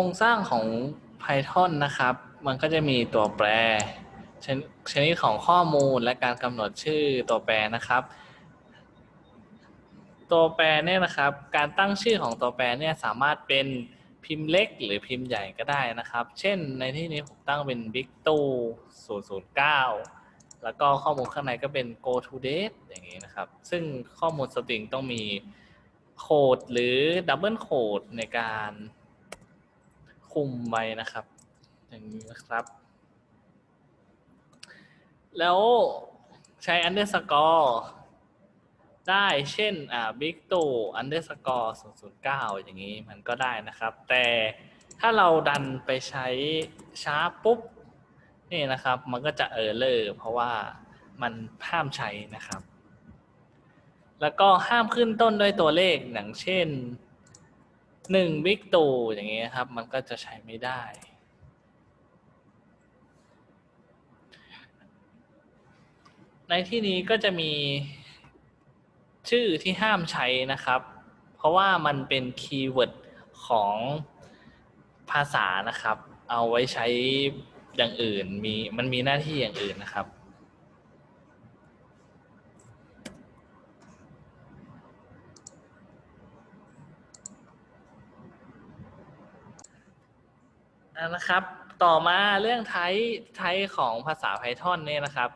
รงสร้างของ Python นะครับ มันก็จะมีตัวแปรชนชนิดของข้อมูลและการกำหนดชื่อตัวแปรนะครับ ตัวแปรเนี่ยนะครับ การตั้งชื่อของตัวแปรเนี่ยสามารถเป็นพิมพ์เล็กหรือพิมพ์ใหญ่ก็ได้นะครับ เช่นในที่นี้ผมตั้งเป็น big 2 009 แล้วก็ข้อมูลข้างในก็เป็น go to date อย่างนี้นะครับ ซึ่งข้อมูลสตริงต้องมีโคดหรือดับเบิลโคดในการ คุมไว้นะครับ อย่างนี้นะครับ แล้วใช้ underscore ได้เช่นอ่า big 2 underscore 009 อย่างนี้มันก็ได้นะครับ แต่ถ้าเราดันไปใช้ช้าปุ๊บ นี่นะครับ มันก็จะเออเลอร์เพราะว่ามันห้ามใช้นะครับ แล้วก็ห้ามขึ้นต้นด้วยตัวเลขอย่างเช่น หนึ่งบิ๊กตูอย่างเงี้ยครับ มันก็จะใช้ไม่ได้ ในที่นี้ก็จะมีชื่อที่ห้ามใช้นะครับ เพราะว่ามันเป็นคีย์เวิร์ดของภาษานะครับ เอาไว้ใช้อย่างอื่นมีมันมีหน้าที่อย่างอื่นนะครับ นะครับ ต่อมาเรื่องไทป์ไทป์ของภาษา Python เนี่ยนะครับ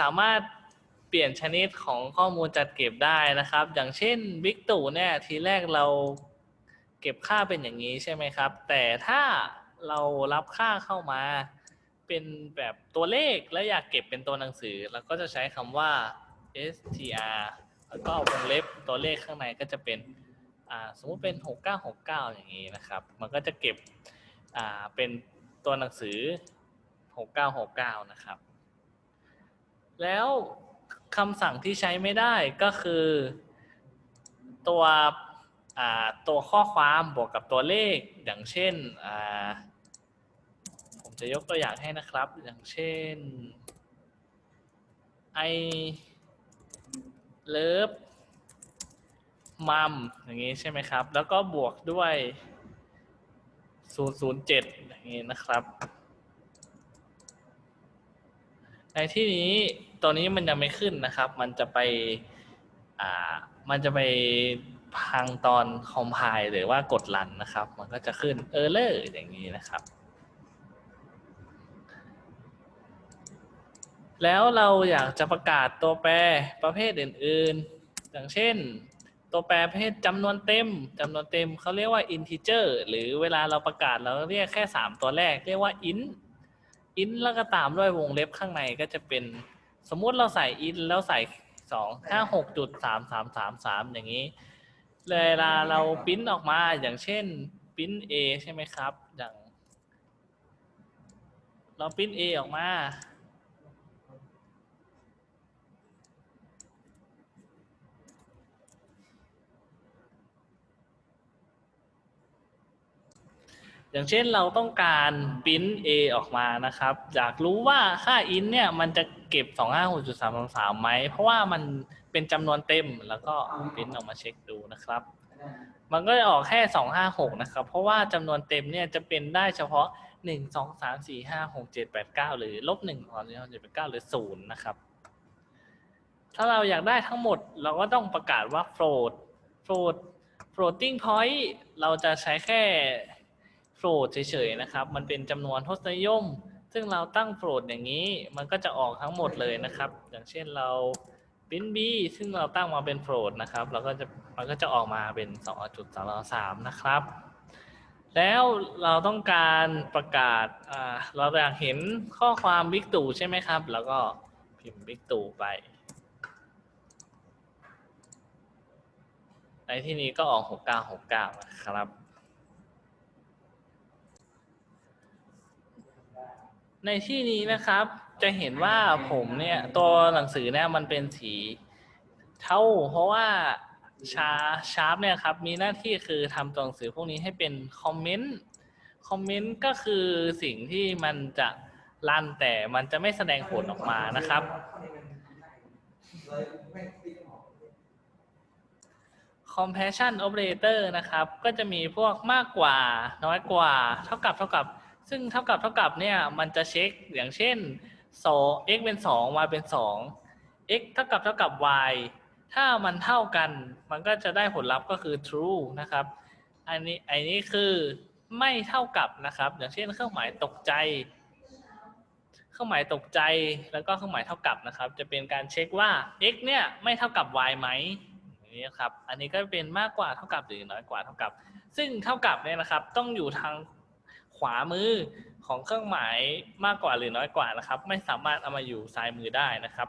สามารถเปลี่ยนชนิดของข้อมูลจัดเก็บได้นะครับ อย่างเช่น Big ตู่เนี่ยทีแรกเราเก็บค่าเป็นอย่างนี้ใช่ไหมครับ แต่ถ้าเรารับค่าเข้ามาเป็นแบบตัวเลขและอยากเก็บเป็นตัวหนังสือเราก็จะใช้คำว่า str แล้วก็วงเล็บตัวเลขข้างในก็จะเป็นสมมุติเป็น 6969 อย่างนี้นะครับ มันก็จะเก็บ อ่าเป็นตัวหนังสือ 6969 นะครับ แล้วคำสั่งที่ใช้ไม่ได้ก็คือ ตัวตัวข้อความบวกกับตัวเลขอย่างเช่น ผมจะยกตัวอย่างให้นะครับ อย่างเช่น I love มัมอย่างนี้ใช่ไหมครับ แล้วก็บวกด้วย 007อย่างนี้นะครับ ในที่นี้ตัวนี้มันยังไม่ขึ้นนะครับ มันจะไปอ่ามันจะไปพังตอนคอมไพล์หรือว่ากดรันนะครับ มันก็จะขึ้นเออร์เลอร์อย่างนี้นะครับ แล้วเราอยากจะประกาศตัวแปรประเภทอื่น ๆ อย่างเช่น ตัวแปรประเภทจำนวนเต็มจำนวนเต็มเขาเรียกว่า integer หรือเวลาเราประกาศเราเรียกแค่ 3 ตัวแรก เรียกว่า int int แล้วก็ตามด้วยวงเล็บข้างในก็จะเป็น สมมุติเราใส่ int แล้วใส่ 2 5 6จุด3 3 3 3 อย่างนี้ เวลาเราปริ้นออกมาอย่างเช่นปริ้น a ใช่ไหมครับ อย่าง เราปริ้น a ออกมา อย่างเช่นเราต้องการปริ้น A ออกมานะครับ อยากรู้ว่าค่า int เนี่ยมันจะเก็บ 256.333ไหม เพราะว่ามันเป็นจำนวนเต็มแล้วก็ปริ้นออกมาเช็คดูนะครับ มันก็จะออกแค่ 256 นะครับ เพราะว่าจำนวนเต็มเนี่ยจะเป็นได้เฉพาะ 1 2 3 4 5 6 7 8 9 หรือลบ1 2 3 4 5 6 7 8 9 หรือ 0 นะครับ ถ้าเราอยากได้ทั้งหมดเราก็ต้องประกาศว่า float float floating point เราจะใช้แค่ float เฉยๆนะครับ มันเป็นจำนวนทศนิยม ซึ่งเราตั้ง float อย่างนี้ มันก็จะออกทั้งหมดเลยนะครับ อย่างเช่นเรา print b ซึ่งเราตั้งมาเป็น float นะครับเราก็จะมันก็จะออกมาเป็น2.33นะครับ แล้วเราต้องการประกาศาเราอยากเห็นข้อความบิ๊กตู่ใช่ไหมครับ แล้วก็พิมพ์บิ๊กตู่ไปในที่นี้ก็ออก 6969 นะครับ ในที่นี้นะครับจะเห็นว่าผมเนี่ยตัวหนังสือเนี่ยมันเป็นสีเทาเพราะว่าชาชาร์ปเนี่ยครับมีหน้าที่คือทำตัวหนังสือพวกนี้ให้เป็นคอมเมนต์คอมเมนต์ก็คือสิ่งที่มันจะรันแต่มันจะไม่แสดงผลออกมานะครับค comparison operator นะครับ ก็จะมีพวกมากกว่า น้อยกว่า เท่ากับเท่ากับ ซึ่งเท่ากับเท่ากับเนี่ยมันจะเช็คอย่างเช่น2 x เป็น 2 y เป็น 2 x เท่ากับเท่ากับ y ถ้ามันเท่ากันมันก็จะได้ผลลัพธ์ก็คือ true นะครับ อันนี้อันนี้คือไม่เท่ากับนะครับ อย่างเช่นเครื่องหมายตกใจ เครื่องหมายตกใจแล้วก็เครื่องหมายเท่ากับนะครับ จะเป็นการเช็คว่า x เนี่ยไม่เท่ากับ y ไหมอย่างนี้ครับ อันนี้ก็เป็นมากกว่าเท่ากับหรือน้อยกว่าเท่ากับ ซึ่งเท่ากับเนี่ยนะครับต้องอยู่ทาง ขวามือของเครื่องหมายมากกว่าหรือน้อยกว่านะครับ ไม่สามารถเอามาอยู่ซ้ายมือได้นะครับ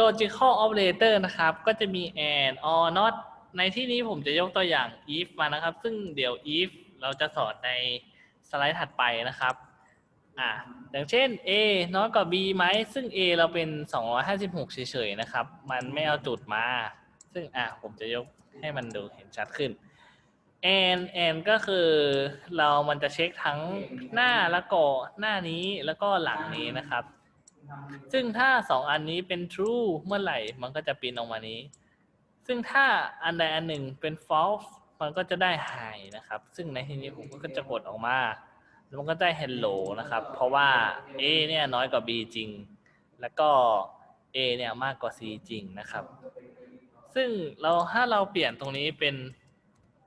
logical operator นะครับ ก็จะมี and or not ในที่นี้ผมจะยกตัวอย่าง if มานะครับ ซึ่งเดี๋ยว if เราจะสอนในสไลด์ถัดไปนะครับอ่าอย่างเช่น a น้อยกว่า b ไหม ซึ่ง a เราเป็น 256 เฉยๆนะครับ มันไม่เอาจุดมา ซึ่งอะผมจะยกให้มันดูเห็นชัดขึ้น and and ก็คือเรามันจะเช็คทั้งหน้าแล้วก็หน้านี้แล้วก็หลังนี้นะครับ ซึ่งถ้าสองอันนี้เป็น true เมื่อไหร่มันก็จะปรินออกมานี้ ซึ่งถ้าอันใดอันหนึ่งเป็น false มันก็จะได้ high นะครับ ซึ่งในที่นี้ผมก็จะกดออกมาแล้วมันก็ได้ hello นะครับ เพราะว่า a เนี่ยน้อยกว่า b จริง แล้วก็ a เนี่ยมากกว่า c จริงนะครับ ซึ่งเราถ้าเราเปลี่ยนตรงนี้เป็น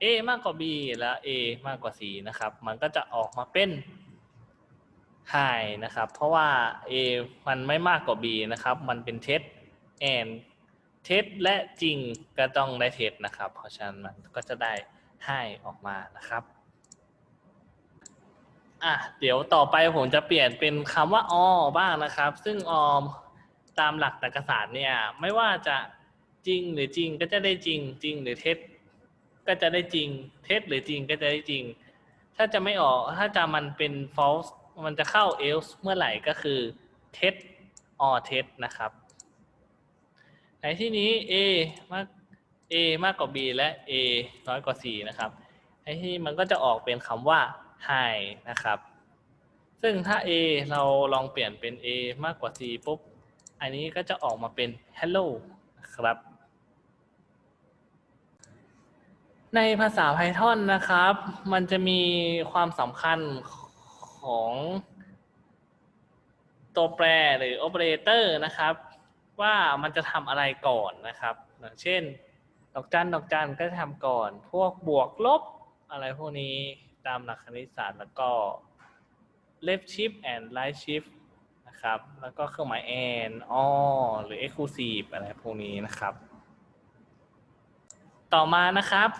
a มากกว่า b และ a มากกว่า c นะครับ มันก็จะออกมาเป็น high นะครับ เพราะว่า a มันไม่มากกว่า b นะครับ มันเป็นเท็จ and เท็จและจริงก็ต้องได้เท็จนะครับ เพราะฉะนั้นมันก็จะได้ high ออกมานะครับอะเดี๋ยวต่อไปผมจะเปลี่ยนเป็นคำว่า or บ้างนะครับ ซึ่ง or ตามหลักตรรกศาสตร์เนี่ยไม่ว่าจะจริงหรือจริงก็จะได้จริง จริงหรือเท็จ ก็จะได้จริง เท็จหรือจริงก็จะได้จริง ถ้าจะไม่ออกถ้าจะมันเป็น false มันจะเข้า else เมื่อไหร่ก็คือเท็จ or เท็จนะครับ ในที่นี้ a มาก a มากกว่า b และ a น้อยกว่า c นะครับในที่นี้มันก็จะออกเป็นคำว่า high นะครับ ซึ่งถ้า a เราลองเปลี่ยนเป็น a มากกว่า c ปุ๊บ อันนี้ก็จะออกมาเป็น hello นะครับ ในภาษา Python นะครับ มันจะมีความสำคัญของตัวแปรหรือ operator นะครับ ว่ามันจะทำอะไรก่อนนะครับ อย่างเช่น ดอกจันดอกจันก็จะทำก่อน พวกบวกลบอะไรพวกนี้ตามหลักคณิตศาสตร์แล้วก็ left shift and right shift นะครับ แล้วก็เครื่องหมาย and or หรือ exclusive อะไรพวกนี้นะครับ ต่อมานะครับ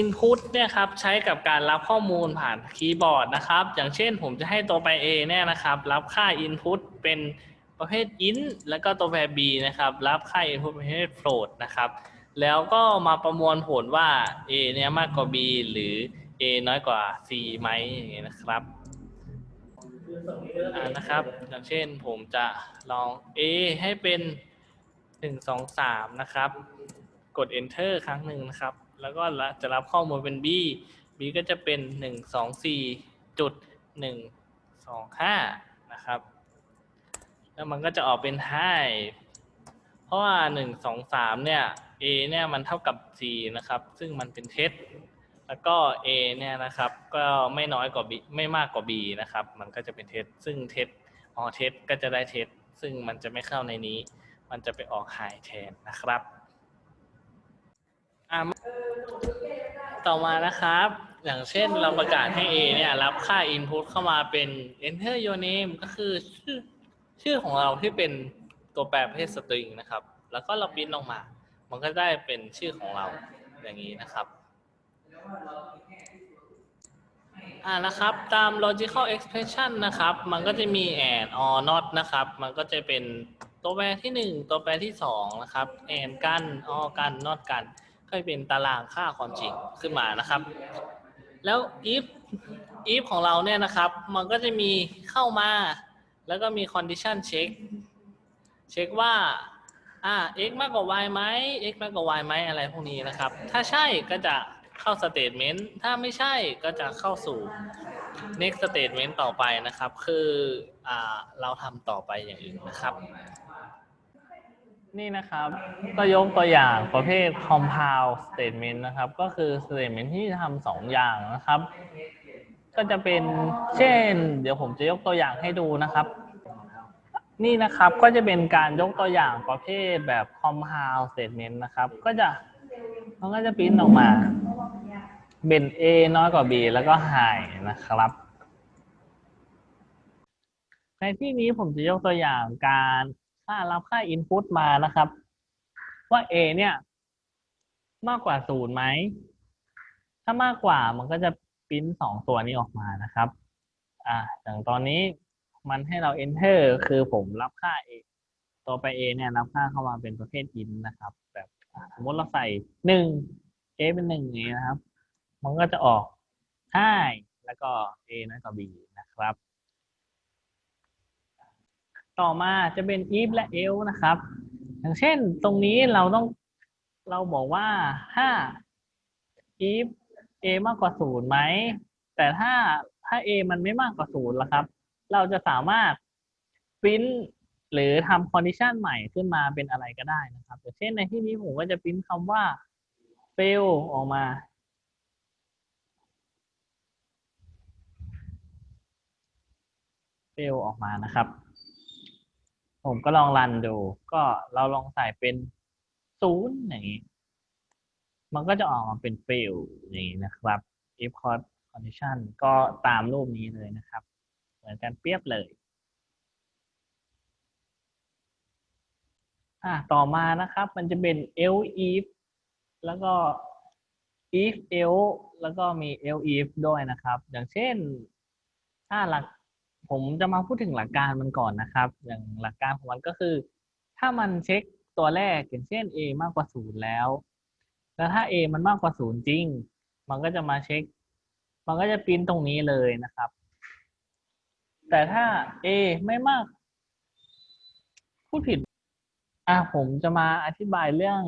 input เนี่ยครับใช้กับการรับข้อมูลผ่านคีย์บอร์ดนะครับ อย่างเช่นผมจะให้ตัวแปร a เนี่ยนะครับ รับค่า input เป็นประเภท int แล้วก็ตัวแปร b นะครับ รับค่า input ประเภท float นะครับ แล้วก็มาประมวลผลว่า a เนี่ยมากกว่า b หรือ a น้อยกว่า c ไหมอย่างเงี้ยนะครับอ่านะครับ อย่างเช่นผมจะลอง a ให้เป็น 1 2 3 นะครับ กด enter ครั้งหนึ่งนะครับ แล้วก็จะรับข้อมูลเป็น b b ก็จะเป็น 1 2 4จุด1 2 5 นะครับ แล้วมันก็จะออกเป็น high เพราะว่า 1 2 3 เนี่ย a เนี่ยมันเท่ากับ c นะครับ ซึ่งมันเป็นเท็จแล้วก็ a เนี่ยนะครับ ก็ไม่น้อยกว่า b ไม่มากกว่า b นะครับ มันก็จะเป็นเท็จซึ่งเท็จออเท็จก็จะได้เท็จซึ่งมันจะไม่เข้าในนี้ มันจะไปออก high แทนนะครับอะ ต่อมานะครับ อย่างเช่นเราประกาศให้ A เนี่ยรับค่า input เข้ามาเป็น enter your name ก็คือชื่อชื่อของเราที่เป็นตัวแปรประเภท string นะครับ แล้วก็เราปริ้นออกมา มันก็ได้เป็นชื่อของเราอย่างนี้นะครับอ่านะครับตาม logical expression นะครับ มันก็จะมี and or not นะครับ มันก็จะเป็นตัวแปรที่หนึ่งตัวแปรที่สองนะครับ and กัน or กัน not กัน ก็เป็นตารางค่าความจริงขึ้นมานะครับ แล้ว if if ของเราเนี่ยนะครับ มันก็จะมีเข้ามา แล้วก็มี condition check เช็คว่าอ่า x มากกว่า y ไหม x มากกว่า y ไหมอะไรพวกนี้นะครับ ถ้าใช่ก็จะเข้า statement ถ้าไม่ใช่ก็จะเข้าสู่ next statement ต่อไปนะครับ คืออ่าเราทำต่อไปอย่างอื่นนะครับ นี่นะครับก็ยกตัวอย่างประเภท compound statement นะครับ ก็คือ statement ที่ทำสองอย่างนะครับ ก็จะเป็นเช่น เดี๋ยวผมจะยกตัวอย่างให้ดูนะครับ นี่นะครับก็จะเป็นการยกตัวอย่างประเภทแบบ compound statement นะครับ ก็จะมันก็จะปริ้นออกมา เป็น a น้อยกว่า b แล้วก็ high นะครับในที่นี้ผมจะยกตัวอย่างการ ค่ารับค่า input มานะครับ ว่า a เนี่ย มากกว่าศูนย์ไหม ถ้ามากกว่ามันก็จะปริ้นสองตัวนี้ออกมานะครับ อ่าอย่างตอนนี้มันให้เรา enter คือผมรับค่า a ตัวไป a เนี่ยรับค่าเข้ามาเป็นประเภท int นะครับ แบบสมมติเราใส่หนึ่ง a เป็นหนึ่งอย่างนี้นะครับ มันก็จะออก high แล้วก็ a น้อยกว่า b นะครับ ต่อมาจะเป็น if และ else นะครับ อย่างเช่นตรงนี้เราต้องเราบอกว่าถ้า if a มากกว่าศูนย์ไหม แต่ถ้าถ้า a มันไม่มากกว่าศูนย์ล่ะครับ เราจะสามารถ print หรือทำ condition ใหม่ขึ้นมาเป็นอะไรก็ได้นะครับอย่างเช่นในที่นี้ผมก็จะ print คำว่า fail ออกมา fail ออกมานะครับ ผมก็ลองรันดู ก็เราลองใส่เป็นศูนย์อย่างนี้ มันก็จะออกมาเป็น fail อย่างนี้นะครับ if condition ก็ตามรูปนี้เลยนะครับ เหมือนกันเปรียบเลย อะต่อมานะครับ มันจะเป็น else if แล้วก็ if else แล้วก็มี else if ด้วยนะครับ อย่างเช่น ถ้าหลัก ผมจะมาพูดถึงหลักการมันก่อนนะครับ อย่างหลักการของมันก็คือ ถ้ามันเช็คตัวแรกอย่างเช่น a มากกว่าศูนย์แล้ว แล้วถ้า a มันมากกว่าศูนย์จริง มันก็จะมาเช็ค มันก็จะปริ้นตรงนี้เลยนะครับ แต่ถ้า a ไม่มาก พูดผิด อะผมจะมาอธิบายเรื่อง